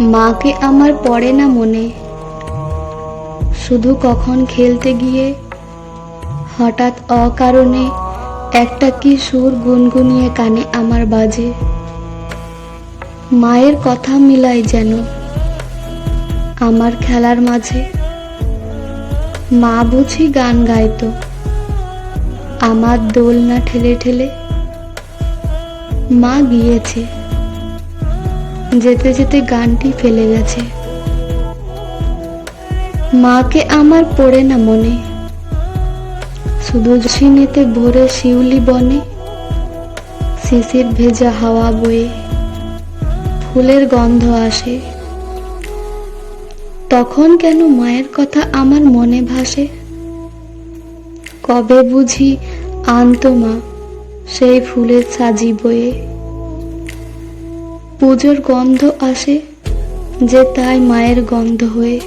মাকে আমার পড়ে না মনে। শুধু কখন খেলতে গিয়ে হঠাৎ অকারণে একটা কি সুর গুনগুনিয়ে কানে আমার বাজে। মায়ের কথা মিলাই যেন আমার খেলার মাঝে। মা বুঝি গান গাইতো। আমার দোলনা ঠেলে ঠেলে মা গিয়েছে। যেতে যেতে গানটি ফেলে গেছে। মাকে আমার পড়ে না মনে। শুধু সিনেতে ভোরে শিউলি বনে, শিশির ভেজা হাওয়া বয়ে ফুলের গন্ধ আসে। তখন কেন মায়ের কথা আমার মনে ভাসে? কবে বুঝি আনতো মা সেই ফুলের সাজি বয়ে। পুজোর গন্ধ আসে যে তাই মায়ের গন্ধ হয়ে।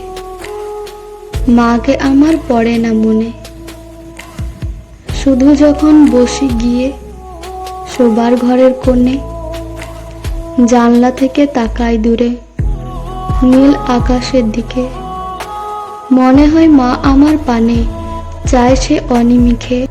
মাকে আমার পড়ে না মনে। শুধু যখন বসি গিয়ে শোবার ঘরের কোণে, জানলা থেকে তাকাই দূরে, নীল আকাশের দিকে। মনে হয় মা আমার পানে, চায় সে অনিমিখে।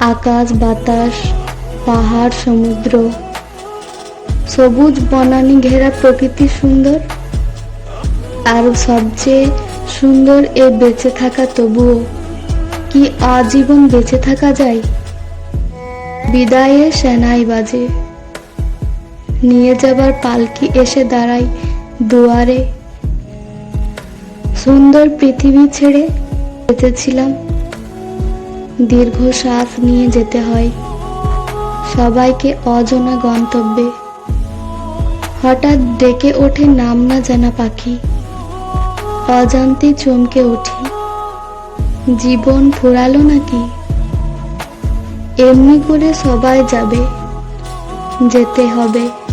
আকাশ, বাতাস, পাহাড়, সমুদ্র। সবুজ বনানি ঘেরা প্রকৃতি সুন্দর। আর সবচেয়ে সুন্দর এ বেঁচে থাকা তবুও। কি আজীবন বেঁচে থাকা যায়? বিদায়ে সেনাই বাজে। নিয়ে যাবার পালকি এসে দাঁড়াই দুয়ারে। সুন্দর পৃথিবী ছেড়ে যেতেছিলাম। দীর্ঘ শ্বাস নিয়ে যেতে হয়। সবাইকে অজানা গন্তব্যে। হঠাৎ ডেকে ওঠে নাম না জানা পাখি। অজান্তে চমকে উঠি। জীবন ফুরালো নাকি? এমনি করে সবাই যাবে, যেতে হবে।